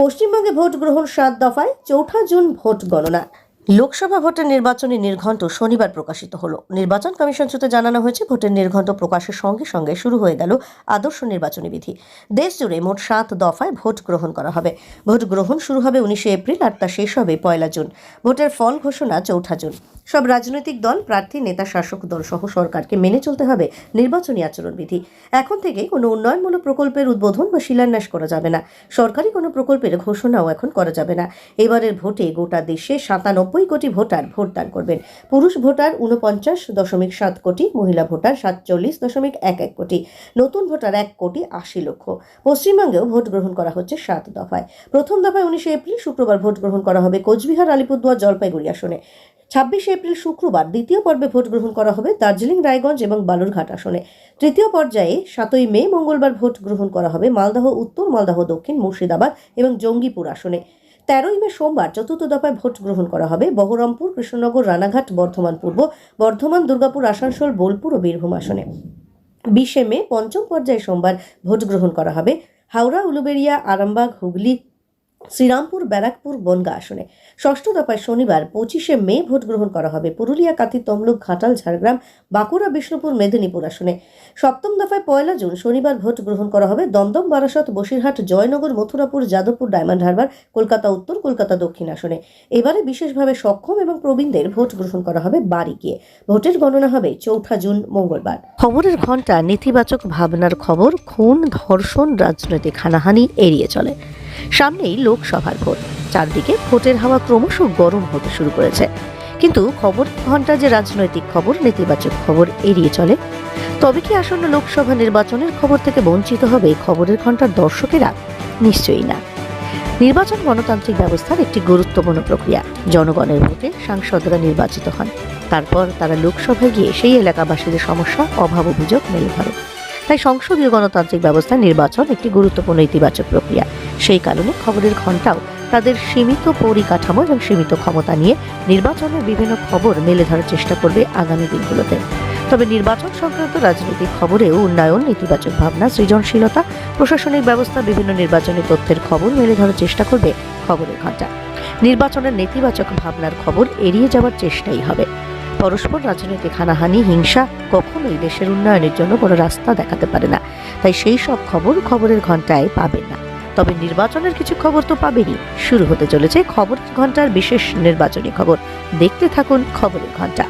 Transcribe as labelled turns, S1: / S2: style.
S1: পশ্চিমবঙ্গে ভোট গ্রহণ সাত দফায়, চৌঠা জুন ভোট গণনা। লোকসভা ভোটের নির্বাচনী নির্ঘণ্ট শনিবার প্রকাশিত হলো। নির্বাচন কমিশন সূত্রে জানানো হয়েছে, ভোটের নির্ঘণ্ট প্রকাশের সঙ্গে সঙ্গে শুরু হয়ে গেল আদর্শ নির্বাচনী বিধি। দেশ জুড়ে মোট সাত দফায় ভোট গ্রহণ করা হবে। ভোট গ্রহণ শুরু হবে উনিশে এপ্রিল আর তা শেষ হবে পয়লা জুন। ভোটের ফল ঘোষণা চৌঠা জুন। সব রাজনৈতিক দল, প্রার্থী, নেতা, শাসক দল সহ সরকারকে মেনে চলতে হবে নির্বাচনী আচরণবিধি। এখন থেকে কোনো উন্নয়নমূলক প্রকল্পের উদ্বোধন বা শিলান্যাস করা যাবে না। সরকারি কোনো প্রকল্পের ঘোষণাও এখন করা যাবে না। এবারের ভোটে গোটা দেশে সাতানব্বই কোটি ভোটার ভোটদান করবেন। পুরুষ ভোটার উনপঞ্চাশ দশমিক সাত কোটি, মহিলা ভোটার সাতচল্লিশ দশমিক এক এক কোটি, নতুন ভোটার এক কোটি আশি লক্ষ। পশ্চিমবঙ্গেও ভোট গ্রহণ করা হচ্ছে সাত দফায়। প্রথম দফায় উনিশে এপ্রিল শুক্রবার ভোট গ্রহণ করা হবে কোচবিহার, আলিপুরদুয়ার, জলপাইগুড়ি আসনে। ছাব্বিশে এপ্রিল শুক্রবার দ্বিতীয় পর্বে ভোট গ্রহণ করা হবে দার্জিলিং, রায়গঞ্জ এবং বালুরঘাট আসনে। তৃতীয় পর্যায়ে সাতই মে মঙ্গলবার ভোট গ্রহণ করা হবে মালদহ, উত্তর মালদহ, দক্ষিণ মুর্শিদাবাদ এবং জঙ্গিপুর আসনে। তেরোই মে সোমবার চতুর্থ দফায় ভোট গ্রহণ করা হবে বহরমপুর, কৃষ্ণনগর, রানাঘাট, বর্ধমান পূর্ব, বর্ধমান, দুর্গাপুর, আসানসোল, বোলপুর ও বীরভূম আসনে। বিশে মে পঞ্চম পর্যায়ে সোমবার ভোট গ্রহণ করা হবে হাওড়া উলুবেড়িয়া আরামবাগ, হুগলি শ্রীরামপুর, ব্যারাকপুর, বনগা আসনে। ষষ্ঠ দফায় শনিবার পঁচিশে মে ভোট গ্রহণ করা হবে পুরুলিয়া কাতি তমলুক, ঘাটাল, ঝাড়গ্রাম, বাঁকুড়া, বিষ্ণুপুর, মেদিনীপুর আসনে। সপ্তম দফায় পয়লা জুন শনিবার ভোট গ্রহণ করা হবে দমদম, বারাসত, বসিরহাট, জয়নগর, মথুরাপুর, যাদবপুর, ডায়মন্ড হারবার, কলকাতা উত্তর, কলকাতা দক্ষিণ আসনে। এবারে বিশেষভাবে সক্ষম এবং প্রবীণদের ভোট গ্রহণ করা হবে বাড়ি গিয়ে ভোটের গণনা হবে চৌঠা জুন, মঙ্গলবার। খবরের ঘণ্টা নেতিবাচক ভাবনার খবর, খুন, ধর্ষণ, রাজনৈতিক হানাহানি এড়িয়ে চলে। সামনেই লোকসভার ভোট। চারদিকে ভোটের হাওয়া ক্রমশ গরম হতে শুরু করেছে। কিন্তু খবর ঘণ্টা যে রাজনৈতিক খবর, নেতিবাচক খবর এড়িয়ে চলে, তবে কি আসন্ন লোকসভা নির্বাচনের খবর থেকে বঞ্চিত হবে খবরের ঘণ্টার দর্শকেরা? নিশ্চয়ই না। নির্বাচন গণতান্ত্রিক ব্যবস্থার একটি গুরুত্বপূর্ণ প্রক্রিয়া। জনগণের ভোটে সাংসদরা নির্বাচিত হন। তারপর তারা লোকসভায় গিয়ে সেই এলাকাবাসীদের সমস্যা, অভাব অভিযোগ মেলে ধরে। তাই সংসদীয় গণতান্ত্রিক ব্যবস্থা নির্বাচন একটি গুরুত্বপূর্ণ ইতিবাচক প্রক্রিয়া। সেই কারণে খবরের ঘণ্টাও তাদের সীমিত পরিকাঠামো এবং সীমিত ক্ষমতা নিয়ে নির্বাচনের বিভিন্ন খবর মেলে ধরার চেষ্টা করবে আগামী দিনগুলোতে। তবে নির্বাচন সংক্রান্ত রাজনৈতিক খবরেও উন্নয়ন নেতিবাচক ভাবনা, সৃজনশীলতা, প্রশাসনিক ব্যবস্থা, বিভিন্ন নির্বাচনী তথ্যের খবর মেলে ধরার চেষ্টা করবে খবরের ঘণ্টা। নির্বাচনের নেতিবাচক ভাবনার খবর এড়িয়ে যাওয়ার চেষ্টাই হবে। পরস্পর রাজনৈতিক হানাহানি, হিংসা কখনোই দেশের উন্নয়নের জন্য কোনো রাস্তা দেখাতে পারে না। তাই সেই সব খবর খবরের ঘন্টায় পাবেন না। তবে নির্বাচনের কিছু খবর তো পাবেনই। শুরু হতে চলেছে খবর ঘণ্টার বিশেষ নির্বাচনী খবর। দেখতে থাকুন খবরের ঘণ্টা